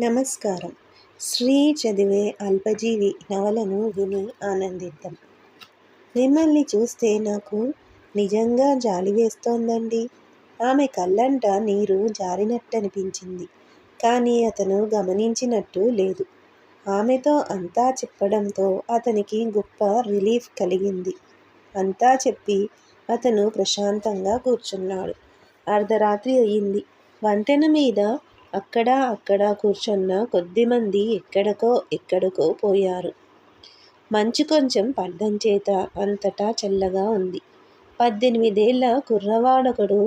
నమస్కారం. శ్రీ చదివే అల్పజీవి నవలను విని ఆనందిద్దాం. మిమ్మల్ని చూస్తే నాకు నిజంగా జాలి వేస్తోందండి. ఆమె కళ్ళంట నీరు జారినట్టనిపించింది. కానీ అతను గమనించినట్టు లేదు. ఆమెతో అంతా చెప్పడంతో అతనికి గొప్ప రిలీఫ్ కలిగింది. అంతా చెప్పి అతను ప్రశాంతంగా కూర్చున్నాడు. అర్ధరాత్రి అయ్యింది వంతెన మీద అక్కడ అక్కడ కూర్చున్న కొద్దిమంది ఎక్కడికో ఎక్కడికో పోయారు. మంచు కొంచెం పడ్డం చేత అంతటా చల్లగా ఉంది. పద్దెనిమిదేళ్ళ కుర్రవాడొకడు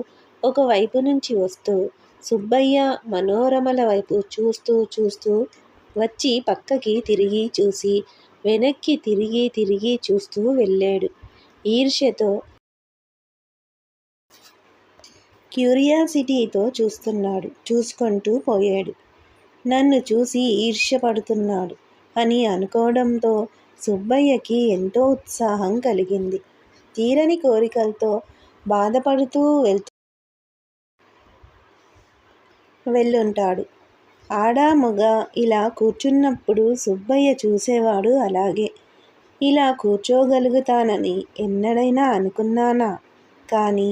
ఒకవైపు నుంచి వస్తూ సుబ్బయ్య మనోరమల వైపు చూస్తూ చూస్తూ వచ్చి పక్కకి తిరిగి చూసి వెనక్కి తిరిగి తిరిగి చూస్తూ వెళ్ళాడు. ఈర్ష్యతో క్యూరియాసిటీతో చూస్తున్నాడు. చూసుకుంటూ పోయాడు. నన్ను చూసి ఈర్ష్యపడుతున్నాడు అని అనుకోవడంతో సుబ్బయ్యకి ఎంతో ఉత్సాహం కలిగింది. తీరని కోరికలతో బాధపడుతూ వెళ్తూ వెళ్ళుంటాడు. ఆడ మగ ఇలా కూర్చున్నప్పుడు సుబ్బయ్య చూసేవాడు అలాగే. ఇలా కూర్చోగలుగుతానని ఎన్నడైనా అనుకున్నానా? కానీ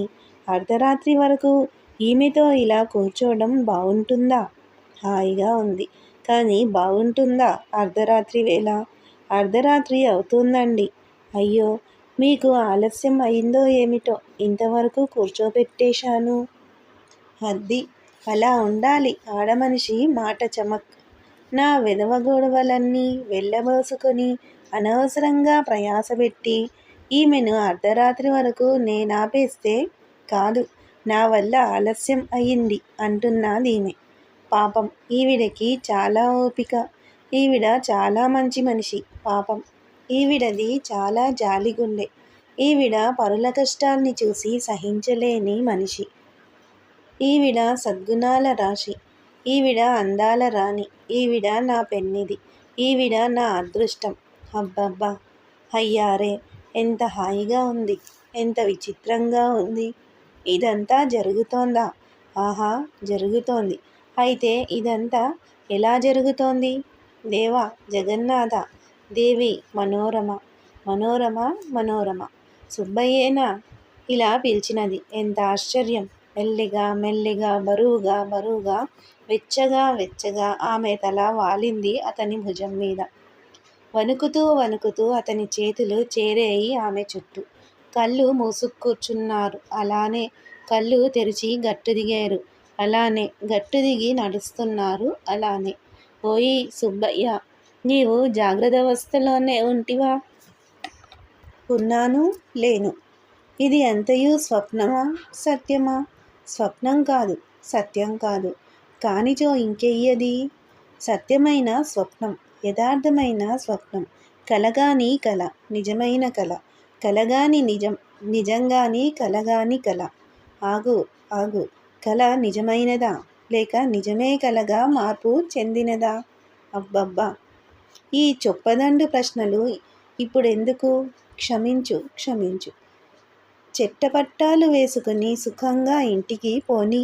అర్ధరాత్రి వరకు ఈమెతో ఇలా కూర్చోవడం బాగుంటుందా హాయిగా ఉంది. కానీ బాగుంటుందా అర్ధరాత్రి వేళ? అర్ధరాత్రి అవుతుందండి. అయ్యో మీకు ఆలస్యం అయిందో ఏమిటో ఇంతవరకు కూర్చోబెట్టేశాను. అద్ది అలా ఉండాలి. ఆడమనిషి మాట చమక్. నా విధవ గొడవలన్నీ వెళ్ళబోసుకొని అనవసరంగా ప్రయాసపెట్టి ఈమెను అర్ధరాత్రి వరకు నేనాపేస్తే కాదు. నా వల్ల ఆలస్యం అయింది అంటున్నదీమె. పాపం ఈవిడకి చాలా ఓపిక. ఈవిడ చాలా మంచి మనిషి. పాపం ఈవిడది చాలా జాలిగుండె. ఈవిడ పరుల కష్టాల్ని చూసి సహించలేని మనిషి. ఈవిడ సద్గుణాల రాశి. ఈవిడ అందాల రాణి. ఈవిడ నా పెన్నిది ఈవిడ నా అదృష్టం. అబ్బబ్బా! అయ్యారే ఎంత హాయిగా ఉంది. ఎంత విచిత్రంగా ఉంది. ఇదంతా జరుగుతోందా? ఆహా జరుగుతోంది. అయితే ఇదంతా ఎలా జరుగుతోంది? దేవా జగన్నాథ దేవి మనోరమ మనోరమ మనోరమ. సుబ్బయ్యేనా? ఇలా పిలిచినది. ఎంత ఆశ్చర్యం. మెల్లిగా మెల్లిగా బరువుగా బరువుగా వెచ్చగా వెచ్చగా ఆమె తల వాలింది అతని భుజం మీద. వణుకుతూ వణుకుతూ అతని చేతులు చేరేయి ఆమె చుట్టూ. కళ్ళు మూసుక్కూర్చున్నారు అలానే కళ్ళు తెరిచి గట్టు దిగారు అలానే గట్టు దిగి నడుస్తున్నారు. అలానే. ఓయి సుబ్బయ్య నీవు జాగ్రత్తావస్థలోనే ఉంటివా? ఉన్నాను లేను. ఇది అంతయు స్వప్నమా? సత్యమా? స్వప్నం కాదు సత్యం కాదు. కానిచో ఇంకెయ్యది? సత్యమైన స్వప్నం యథార్థమైన స్వప్నం. కలగాని కల నిజమైన కళ కలగాని నిజం నిజంగాని కలగాని కల. ఆగు ఆగు. కల నిజమైనదా? లేక నిజమే కలగా మార్పు చెందినదా? అబ్బబ్బా! ఈ చొప్పదండు ప్రశ్నలు ఇప్పుడెందుకు? క్షమించు క్షమించు. చెట్టపట్టాలు వేసుకుని సుఖంగా ఇంటికి పోని.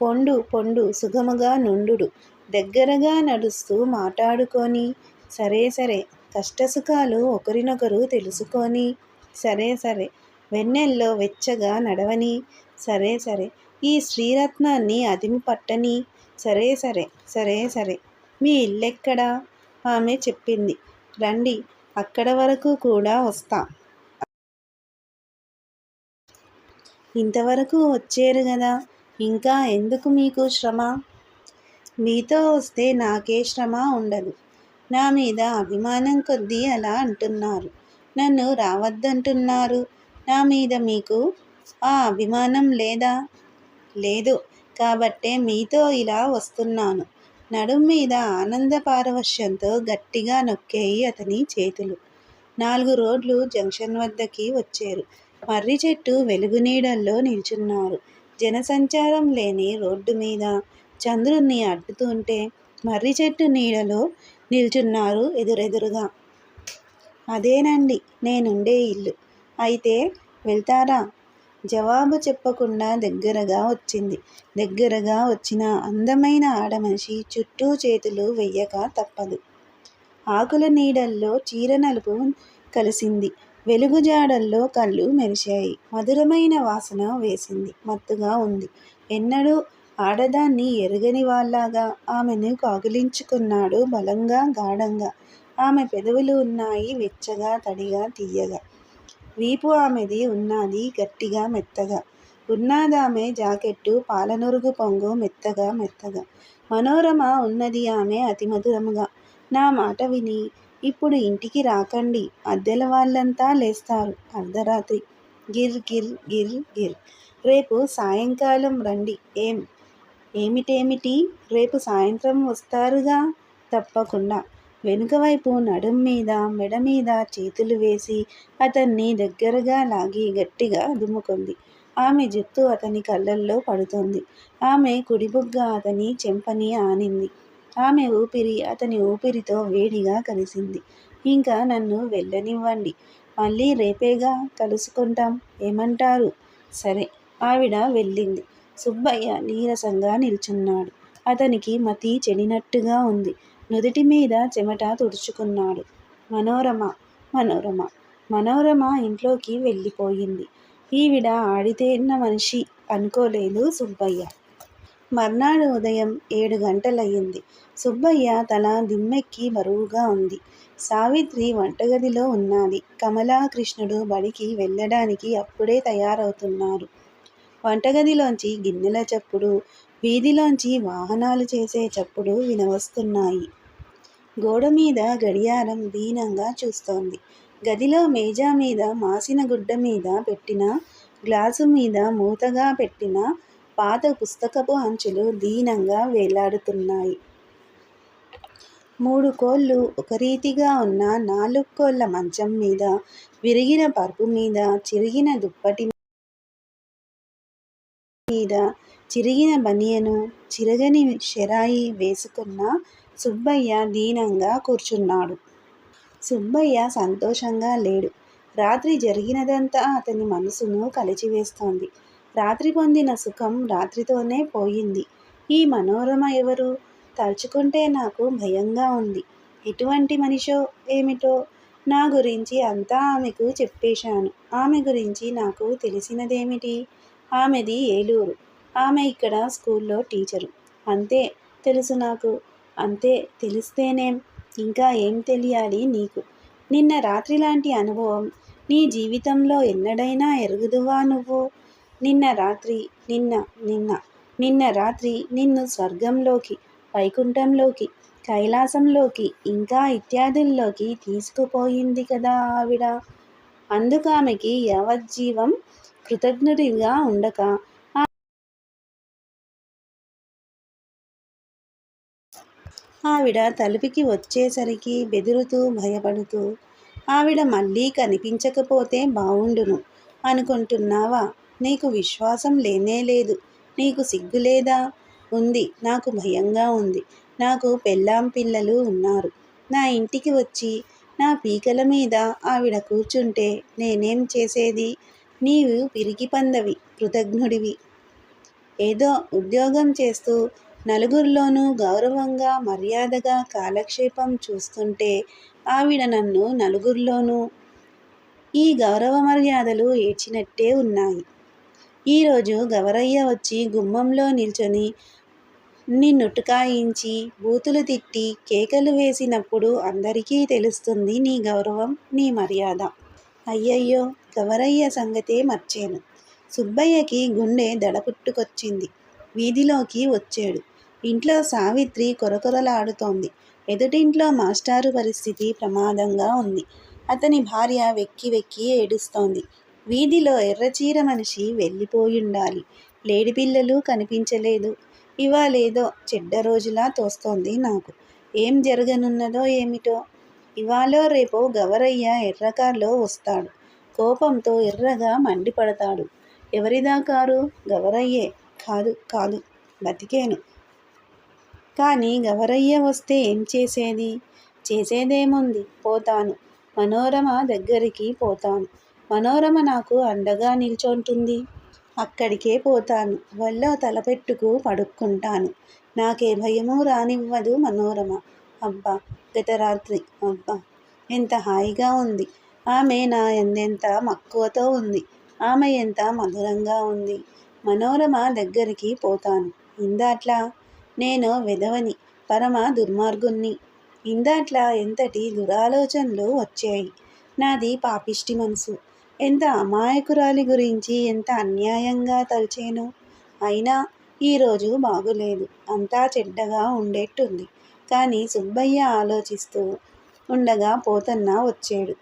పొండు పొండు సుగముగా నుండు దగ్గరగా నడుస్తూ మాట్లాడుకొని. సరే సరే. కష్టసుఖాలు ఒకరినొకరు తెలుసుకొని సరే సరే వెన్నెల్లో వెచ్చగా నడవని సరే సరే ఈ శ్రీరత్నాన్ని అదిమి పట్టని సరే సరే సరే సరే మీ ఇల్లెక్కడా? ఆమె చెప్పింది. రండి అక్కడ వరకు కూడా వస్తా. ఇంతవరకు వచ్చేరు కదా ఇంకా ఎందుకు మీకు శ్రమ? మీతో వస్తే నాకే శ్రమ ఉండదు. నా మీద అభిమానం కొద్దీ అలా అంటున్నారు. నన్ను రావద్దంటున్నారు. నా మీద మీకు ఆ అభిమానం లేదా? లేదు. కాబట్టే మీతో ఇలా వస్తున్నాను. నడుం మీద ఆనంద పారవశ్యంతో గట్టిగా నొక్కేయి అతని చేతులు. నాలుగు రోడ్లు జంక్షన్ వద్దకి వచ్చారు. మర్రి చెట్టు వెలుగు నీడల్లో నిల్చున్నారు. జనసంచారం లేని రోడ్డు మీద చంద్రుణ్ణి అడ్డుతుంటే మర్రి చెట్టు నీడలో నిల్చున్నారు ఎదురెదురుగా. అదేనండి నేనుండే ఇల్లు. అయితే వెళ్తారా? జవాబు చెప్పకుండా దగ్గరగా వచ్చింది. దగ్గరగా వచ్చిన అందమైన ఆడమనిషి చుట్టూ చేతులు వెయ్యక తప్పదు. ఆకుల నీడల్లో చీర నలుపు కలిసింది. వెలుగుజాడల్లో కళ్ళు మెరిశాయి. మధురమైన వాసన వేసింది. మత్తుగా ఉంది. ఎన్నడూ ఆడదాన్ని ఎరగని వాళ్ళగా ఆమెను కాగిలించుకున్నాడు బలంగా గాఢంగా. ఆమె పెదవులు ఉన్నాయి వెచ్చగా తడిగా తీయగా వీపు ఆమెది ఉన్నది గట్టిగా మెత్తగా. ఉన్నాదామె జాకెట్టు పాలనురుగు పొంగు మెత్తగా మెత్తగా. మనోరమ ఉన్నది ఆమె అతి మధురముగా. నా మాట విని ఇప్పుడు ఇంటికి రాకండి అద్దెల వాళ్ళంతా లేస్తారు అర్ధరాత్రి. గిర్ గిర్ గిర్ గిర్. రేపు సాయంకాలం రండి ఏం? ఏమిటేమిటి? రేపు సాయంత్రం వస్తారుగా? తప్పకుండా. వెనుక వైపు నడుం మీద మెడ మీద చేతులు వేసి అతన్ని దగ్గరగా లాగి గట్టిగా దుమ్ముకుంది ఆమె జుత్తు అతని కళ్ళల్లో పడుతోంది. ఆమె కుడిబుగ్గ అతని చెంపని ఆనింది. ఆమె ఊపిరి అతని ఊపిరితో వేడిగా కలిసింది. ఇంకా నన్ను వెళ్ళనివ్వండి. మళ్ళీ రేపేగా కలుసుకుంటాం. ఏమంటారు? సరే. ఆవిడ వెళ్ళింది. సుబ్బయ్య నీరసంగా నిల్చున్నాడు. అతనికి మతి చెడినట్టుగా ఉంది. నుదుటి మీద చెమట తుడుచుకున్నాడు. మనోరమ మనోరమ మనోరమ ఇంట్లోకి వెళ్ళిపోయింది. ఈవిడ ఆడితేన్న మనిషి అనుకోలేదు సుబ్బయ్య. మర్నాడు ఉదయం ఏడు గంటలయ్యింది. సుబ్బయ్య తల దిమ్మెక్కి బరువుగా ఉంది. సావిత్రి వంటగదిలో ఉన్నది. కమలాకృష్ణుడు బడికి వెళ్ళడానికి అప్పుడే తయారవుతున్నారు. వంటగదిలోంచి గిన్నెల చప్పుడు వీధిలోంచి వాహనాలు చేసే చప్పుడు వినవస్తున్నాయి. గోడ మీద గడియారం దీనంగా చూస్తోంది. గదిలో మేజా మీద మాసిన గుడ్డ మీద పెట్టిన గ్లాసు మీద మూతగా పెట్టిన పాత పుస్తకపు అంచులు దీనంగా వేలాడుతున్నాయి. మూడు కోళ్ళు ఒక రీతిగా ఉన్న నాలుగు కోళ్ళ మంచం మీద విరిగిన పరుపు మీద చిరిగిన దుప్పటి మీద చిరిగిన బనియను చిరగని షెరాయి వేసుకున్న సుబ్బయ్య దీనంగా కూర్చున్నాడు. సుబ్బయ్య సంతోషంగా లేడు. రాత్రి జరిగినదంతా అతని మనసును కలిచివేస్తోంది. రాత్రి పొందిన సుఖం రాత్రితోనే పోయింది. ఈ మనోరమ ఎవరు? తలుచుకుంటే నాకు భయంగా ఉంది. ఎటువంటి మనిషో? ఏమిటో? నా గురించి అంతా ఆమెకు చెప్పేశాను. ఆమె గురించి నాకు తెలిసినదేమిటి? ఆమెది ఏలూరు. ఆమె ఇక్కడ స్కూల్లో టీచరు. అంతే తెలుసు నాకు. అంతే తెలిస్తేనేం ఇంకా ఏం తెలియాలి నీకు? నిన్న రాత్రి లాంటి అనుభవం. నీ జీవితంలో ఎన్నడైనా ఎరుగుదువా నువ్వు? నిన్న రాత్రి నిన్న నిన్న నిన్న రాత్రి నిన్ను స్వర్గంలోకి వైకుంఠంలోకి కైలాసంలోకి ఇంకా ఇత్యాదుల్లోకి తీసుకుపోయింది కదా ఆవిడ. అందుకామెకి యావజ్జీవం కృతజ్ఞుడిగా ఉండక. ఆవిడ తలుపుకి వచ్చేసరికి బెదురుతూ భయపడుతూ ఆవిడ మళ్ళీ కనిపించకపోతే బావుండును. అనుకుంటున్నావా? నీకు విశ్వాసం లేనే లేదు. నీకు సిగ్గు లేదా? ఉంది. నాకు భయంగా ఉంది. నాకు పెళ్ళాం పిల్లలు ఉన్నారు. నా ఇంటికి వచ్చి నా పీకల మీద ఆవిడ కూర్చుంటే నేనేం చేసేది? నీవు పిరికి పందవి కృతజ్ఞుడివి. ఏదో ఉద్యోగం చేస్తూ నలుగురిలోనూ గౌరవంగా మర్యాదగా కాలక్షేపం చూస్తుంటే ఆవిడ నన్ను నలుగురిలోనూ ఈ గౌరవ మర్యాదలు ఏడ్చినట్టే ఉన్నాయి. ఈరోజు గవరయ్య వచ్చి గుమ్మంలో నిల్చొని నిన్నుటుకాయించి బూతులు తిట్టి కేకలు వేసినప్పుడు అందరికీ తెలుస్తుంది నీ గౌరవం నీ మర్యాద. అయ్యయ్యో! గవరయ్య సంగతే మర్చాను. సుబ్బయ్యకి గుండె దడపుట్టుకొచ్చింది. వీధిలోకి వచ్చాడు. ఇంట్లో సావిత్రి కొరకొరలాడుతోంది. ఎదుటింట్లో మాస్టారు పరిస్థితి ప్రమాదంగా ఉంది. అతని భార్య వెక్కి వెక్కి ఏడుస్తోంది. వీధిలో ఎర్రచీర మనిషి వెళ్ళిపోయుండాలి. లేడిపిల్లలు కనిపించలేదు. ఇవాళేదో చెడ్డ రోజులా తోస్తోంది నాకు. ఏం జరగనున్నదో ఏమిటో? ఇవాళో రేపో గవరయ్య ఎర్రకారులో వస్తాడు. కోపంతో ఎర్రగా మండిపడతాడు. ఎవరిదా కారు గవరయ్యే. కాదు కాదు బతికేను. కానీ గవరయ్య వస్తే ఏం చేసేది? చేసేదేముంది? పోతాను. మనోరమ దగ్గరికి పోతాను. మనోరమ నాకు అండగా నిల్చుంటుంది. అక్కడికే పోతాను. వల్ల తలపెట్టుకు పడుక్కుంటాను నాకే భయము రానివ్వదు మనోరమ. అబ్బా గత రాత్రి అబ్బా ఎంత హాయిగా ఉంది. ఆమె నా ఎందెంత మక్కువతో ఉంది. ఆమె ఎంత మధురంగా ఉంది. మనోరమ దగ్గరికి పోతాను. ఇందాట్లా నేను విధవని పరమ దుర్మార్గుణ్ణి. ఇందాట్లా ఎంతటి దురాలోచనలు వచ్చాయి. నాది పాపిష్టి మనసు. ఎంత అమాయకురాలి గురించి ఎంత అన్యాయంగా తలిచాను. అయినా ఈరోజు బాగులేదు. అంతా చెడ్డగా ఉండేట్టుంది. కానీ సుబ్బయ్య ఆలోచిస్తూ ఉండగా పోతన్న వచ్చాడు.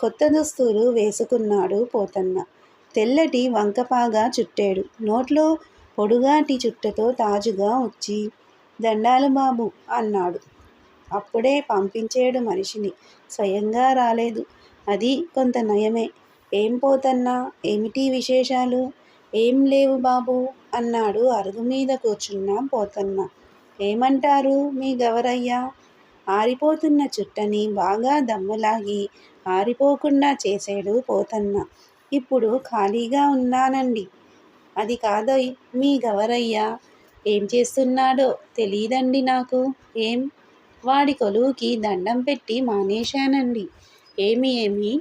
కొత్త దుస్తులు వేసుకున్నాడు పోతన్న. తెల్లటి వంకపాగా చుట్టాడు. నోట్లో పొడుగాటి చుట్టతో తాజుగా వచ్చి దండాలు బాబు అన్నాడు. అప్పుడే పంపించేడు మనిషిని. స్వయంగా రాలేదు. అది కొంత నయమే. ఏం పోతన్నా? ఏమిటి విశేషాలు? ఏం లేవు బాబు అన్నాడు అరుగు మీద కూర్చున్న పోతన్న. ఏమంటారు మీ గవరయ్య? ఆరిపోతున్న చుట్టని బాగా దమ్ములాగి ఆరిపోకుండా చేసాడు పోతన్న. ఇప్పుడు ఖాళీగా ఉన్నానండి. అది కాదోయ్ మీ గవరయ్య ఏం చేస్తున్నాడో తెలియదండి నాకు. ఏం? వాడి కొలువుకి దండం పెట్టి మానేశానండి. ఏమి ఏమి?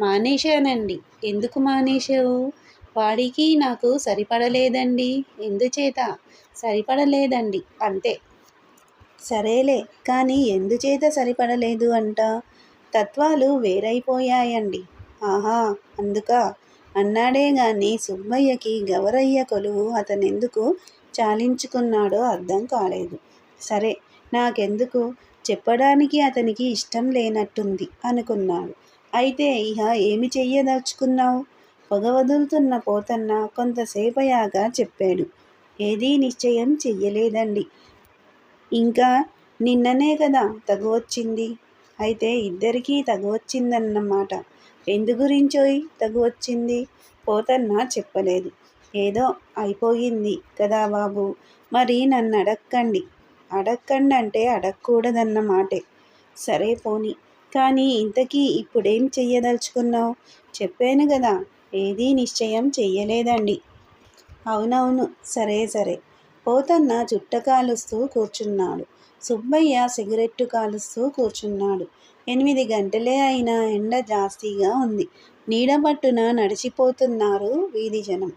మానేశానండి. ఎందుకు మానేశావు? వాడికి నాకు సరిపడలేదండి. ఎందుచేత? సరిపడలేదండి. అంతే. సరేలే కానీ ఎందుచేత సరిపడలేదు అంట? తత్వాలు వేరైపోయాయండి. ఆహా అందుక అన్నాడే గాని సుబ్బయ్యకి గవరయ్య కొలువు అతనెందుకు చాలించుకున్నాడో అర్థం కాలేదు. సరే నాకెందుకు? చెప్పడానికి అతనికి ఇష్టం లేనట్టుంది అనుకున్నాడు. అయితే ఇహ ఏమి చెయ్యదలుచుకున్నావు? పొగ వదులుతున్న పోతన్న కొంతసేపయాగా చెప్పాడు. ఏదీ నిశ్చయం చెయ్యలేదండి. ఇంకా నిన్ననే కదా తగువచ్చింది. అయితే ఇద్దరికీ తగువచ్చిందన్నమాట. ఎందు గురించోయ్ తగువచ్చింది? పోతన్న చెప్పలేదు. ఏదో అయిపోయింది కదా బాబు. మరి నన్ను అడక్కండి అడక్కండి అంటే అడగకూడదన్నమాటే సరే పోని. కానీ ఇంతకీ ఇప్పుడేం చెయ్యదలుచుకున్నావు? చెప్పాను కదా ఏదీ నిశ్చయం చెయ్యలేదండి. అవునవును. సరే సరే. పోతన్న చుట్ట కాలుస్తూ కూర్చున్నాడు. సుబ్బయ్య సిగరెట్టు కాలుస్తూ కూర్చున్నాడు. ఎనిమిది గంటలే అయినా ఎండ జాస్తిగా ఉంది. నీడబట్టున నడిచిపోతున్నారు వీధి జనం.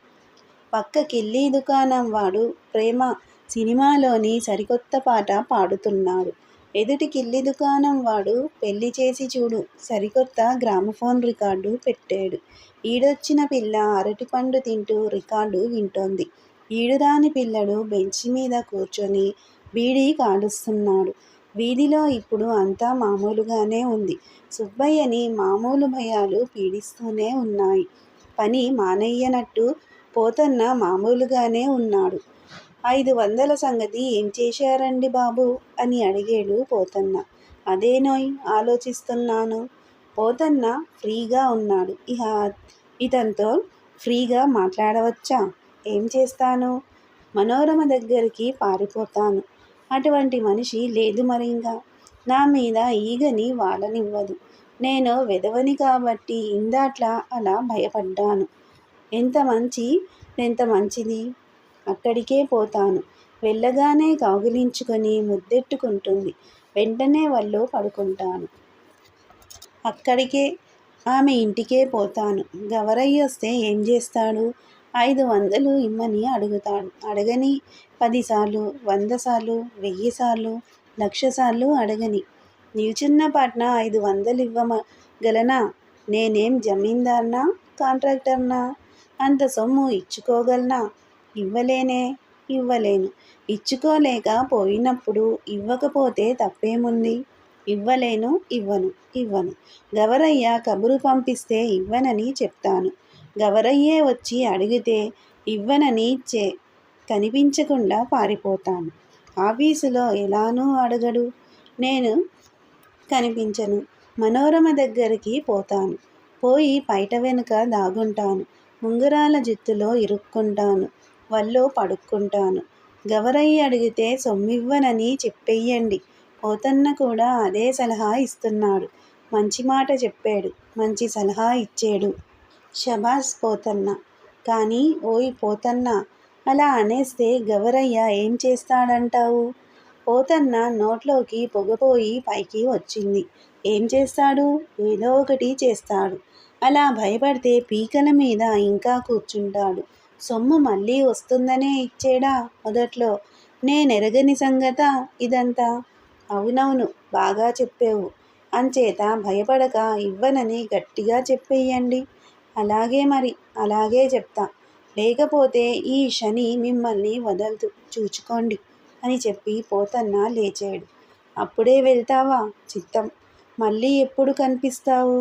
పక్క కిల్లీ దుకాణం వాడు ప్రేమ సినిమాలోని సరికొత్త పాట పాడుతున్నాడు. ఎదుటి కిల్లి దుకాణం వాడు పెళ్ళి చేసి చూడు సరికొత్త గ్రామఫోన్ రికార్డు పెట్టాడు. ఈడొచ్చిన పిల్ల అరటిపండు తింటూ రికార్డు వింటోంది. ఈడురాని పిల్లడు బెంచి మీద కూర్చొని బీడీ కాలుస్తున్నాడు. వీధిలో ఇప్పుడు అంతా మామూలుగానే ఉంది. సుబ్బయ్యని మామూలు భయాలు పీడిస్తూనే ఉన్నాయి. పని మానయ్యనట్టు పోతన్న మామూలుగానే ఉన్నాడు. ఐదు వందల సంగతి ఏం చేశారండి బాబు? అని అడిగాడు పోతన్న. అదేనోయ్ ఆలోచిస్తున్నాను. పోతన్న ఫ్రీగా ఉన్నాడు. ఇహ ఇతనితో ఫ్రీగా మాట్లాడవచ్చా? ఏం చేస్తాను? మనోరమ దగ్గరికి పారిపోతాను. అటువంటి మనిషి లేదు మరి ఇంకా. నా మీద ఈగని వాడనివ్వదు. నేను వెదవని కాబట్టి ఇందాట్లా అలా భయపడ్డాను. ఎంత మంచి ఎంత మంచిది? అక్కడికే పోతాను. వెళ్ళగానే కౌగిలించుకొని ముద్దెట్టుకుంటుంది. వెంటనే వాళ్ళు పడుకుంటాను. అక్కడికే ఆమె ఇంటికే పోతాను. గవరయ్య వస్తే ఏం చేస్తాడు? ఐదు వందలు ఇమ్మని అడుగుతాడు. అడగని పదిసార్లు వంద సార్లు వెయ్యి సార్లు లక్ష సార్లు అడగని. నిల్చున్న పాటన? ఐదు వందలు ఇవ్వగలనా నేనేం జమీందార్నా? కాంట్రాక్టర్నా? అంత సొమ్ము ఇచ్చుకోగలనా? ఇవ్వలేనే ఇవ్వలేను. ఇచ్చుకోలేక పోయినప్పుడు ఇవ్వకపోతే తప్పేముంది? ఇవ్వలేను ఇవ్వను ఇవ్వను. గవరయ్య కబురు పంపిస్తే ఇవ్వనని చెప్తాను. గవరయ్యే వచ్చి అడిగితే ఇవ్వనని చే కనిపించకుండా పారిపోతాను. ఆఫీసులో ఎలానూ అడగడు. నేను కనిపించను. మనోరమ దగ్గరికి పోతాను. పోయి పైట వెనుక దాగుంటాను. ఉంగరాల జుత్తులో ఇరుక్కుంటాను. వల్లో పడుక్కుంటాను. గవరయ్య అడిగితే సొమ్మివ్వనని చెప్పెయ్యండి. పోతన్న కూడా అదే సలహా ఇస్తున్నాడు. మంచి మాట చెప్పాడు. మంచి సలహా ఇచ్చాడు. షబాస్ పోతన్న. కానీ ఓయ్ పోతన్న అలా అనేస్తే గవరయ్య ఏం చేస్తాడంటావు? పోతన్న నోట్లోకి పొగపోయి పైకి వచ్చింది. ఏం చేస్తాడు? ఏదో ఒకటి చేస్తాడు. అలా భయపడితే పీకల మీద ఇంకా కూర్చుంటాడు. సొమ్ము మళ్ళీ వస్తుందనే ఇచ్చేడా మొదట్లో? నేనెరగని సంగత ఇదంతా? అవునవును బాగా చెప్పావు. అంచేత భయపడక ఇవ్వనని గట్టిగా చెప్పేయండి. అలాగే మరి అలాగే చెప్తా. లేకపోతే ఈ శని మిమ్మల్ని వదలదు చూచుకోండి అని చెప్పి పోతన్న లేచాడు. అప్పుడే వెళ్తావా చిత్తం? మళ్ళీ ఎప్పుడు కనిపిస్తావు?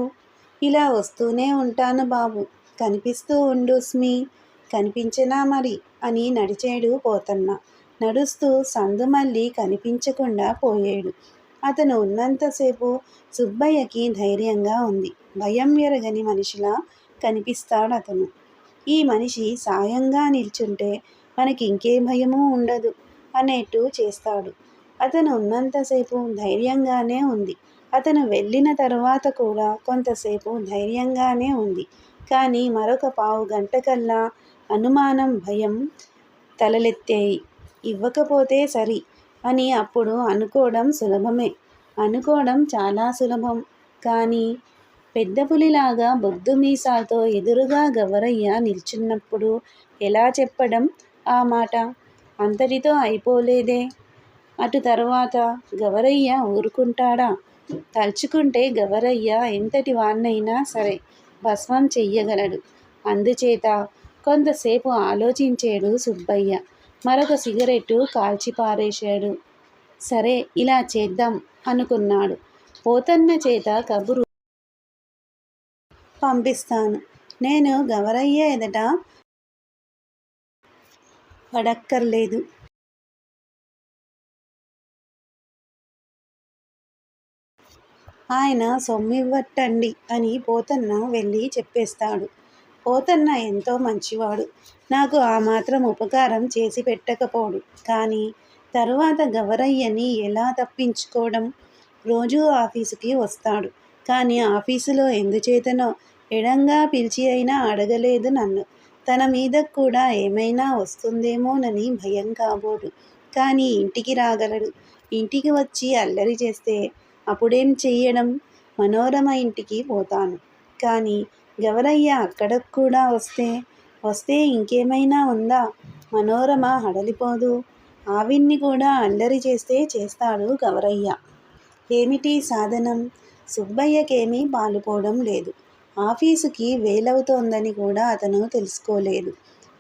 ఇలా వస్తూనే ఉంటాను బాబు. కనిపిస్తూ ఉండు స్మి. కనిపించనా మరి అని నడిచాడు పోతన్న. నడుస్తూ సందు మళ్ళీ కనిపించకుండా పోయాడు. అతను ఉన్నంతసేపు సుబ్బయ్యకి ధైర్యంగా ఉంది. భయం ఎరగని మనిషిలా కనిపిస్తాడు అతను. ఈ మనిషి సాయంగా నిల్చుంటే మనకి ఇంకే భయమూ ఉండదు అనేట్టు చేస్తాడు. అతను ఉన్నంతసేపు ధైర్యంగానే ఉంది. అతను వెళ్ళిన తర్వాత కూడా కొంతసేపు ధైర్యంగానే ఉంది. కానీ మరొక పావు గంట కల్లా అనుమానం భయం తలలెత్తాయి. ఇవ్వకపోతే సరి అని అప్పుడు అనుకోవడం సులభమే. అనుకోవడం చాలా సులభం. కానీ పెద్ద పులిలాగా బొద్దు మీసాతో ఎదురుగా గవరయ్య నిల్చున్నప్పుడు ఎలా చెప్పడం ఆ మాట? అంతటితో అయిపోలేదే. అటు తర్వాత గవరయ్య ఊరుకుంటాడా? తలుచుకుంటే గవరయ్య ఎంతటి వాన్నైనా సరే భస్మం చెయ్యగలడు. అందుచేత కొంతసేపు ఆలోచించాడు సుబ్బయ్య. మరొక సిగరెట్టు కాల్చిపారేశాడు. సరే ఇలా చేద్దాం అనుకున్నాడు. పోతన్న చేత కబురు పంపిస్తాను. నేను గవరయ్య ఎదట పడక్కర్లేదు. ఆయన సొమ్మివ్వట్టండి అని పోతన్న వెళ్ళి చెప్పేస్తాడు. పోతన్న ఎంతో మంచివాడు. నాకు ఆ మాత్రం ఉపకారం చేసి పెట్టకపోడు. కానీ తరువాత గవరయ్యని ఎలా తప్పించుకోవడం? రోజూ ఆఫీసుకి వస్తాడు. కానీ ఆఫీసులో ఎందుచేతనో ఎడంగా పిలిచి అయినా అడగలేదు నన్ను. తన మీద కూడా ఏమైనా వస్తుందేమోనని భయం కాబోదు. కానీ ఇంటికి రాగలడు. ఇంటికి వచ్చి అల్లరి చేస్తే అప్పుడేం చెయ్యడం? మనోరమ ఇంటికి పోతాను. కానీ గవరయ్య అక్కడ కూడా వస్తే? వస్తే ఇంకేమైనా ఉందా? మనోరమ హడలిపోదు. ఆవిన్ని కూడా అల్లరి చేస్తే చేస్తాడు గవరయ్య. ఏమిటి సాధనం? సుబ్బయ్యకేమీ పాలుపోవడం లేదు. ఆఫీసుకి వేలవుతోందని కూడా అతను తెలుసుకోలేదు.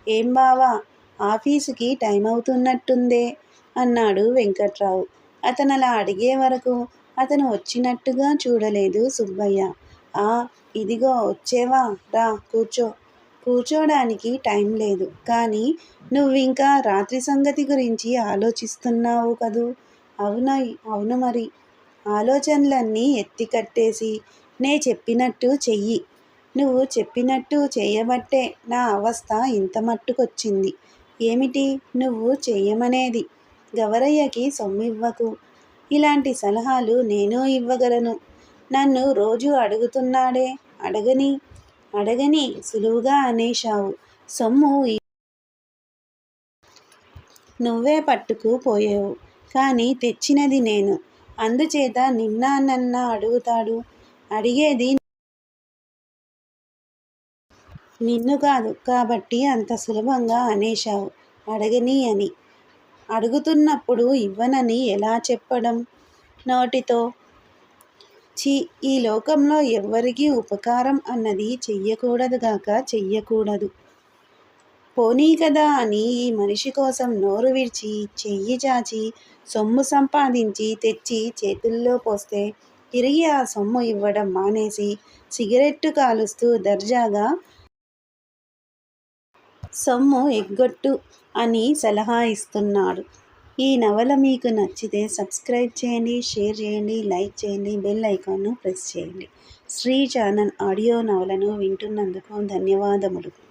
ఏం బావా ఆఫీసుకి టైం అవుతున్నట్టుందే అన్నాడు వెంకట్రావు. అతను అలా అడిగే వరకు అతను వచ్చినట్టుగా చూడలేదు సుబ్బయ్య. ఆ ఇదిగో వచ్చేవా రా కూర్చో. కూర్చోడానికి టైం లేదు. కానీ నువ్వు ఇంకా రాత్రి సంగతి గురించి ఆలోచిస్తున్నావు కదూ? అవునా అవును మరి. ఆలోచనలన్నీ ఎత్తి కట్టేసి నే చెప్పినట్టు చెయ్యి. నువ్వు చెప్పినట్టు చేయబట్టే నా అవస్థ ఇంత మట్టుకొచ్చింది. ఏమిటి? నువ్వు చేయమనేది గవరయ్యకి సొమ్మివ్వకు. ఇలాంటి సలహాలు నేను ఇవ్వగలను. నన్ను రోజు అడుగుతున్నాడే. అడగని? అడగని సులువుగా అనేశావు. సొమ్ము నువ్వే పట్టుకు పోయావు. కానీ తెచ్చినది నేను. అందుచేత నిన్న నన్న అడుగుతాడు. అడిగేది నిన్ను కాదు కాబట్టి అంత సులభంగా అనేశావు. అడగని అని. అడుగుతున్నప్పుడు ఇవ్వనని ఎలా చెప్పడం? నోటితో. చి ఈ లోకంలో ఎవ్వరికీ ఉపకారం అన్నది చెయ్యకూడదు గాక చెయ్యకూడదు. పోనీ కదా అని ఈ మనిషి కోసం నోరు విడిచి చెయ్యి చాచి సొమ్ము సంపాదించి తెచ్చి చేతుల్లో పోస్తే తిరిగి ఆ సొమ్ము ఇవ్వడం మానేసి సిగరెట్టు కాలుస్తూ దర్జాగా సొమ్ము ఎగ్గొట్టు అని సలహా ఇస్తున్నాడు. ఈ నవల మీకు నచ్చితే సబ్స్క్రైబ్ చేయండి షేర్ చేయండి లైక్ చేయండి బెల్ ఐకాన్ను ప్రెస్ చేయండి. శ్రీ ఛానల్ ఆడియో నవలను వింటున్నందుకు ధన్యవాదములు.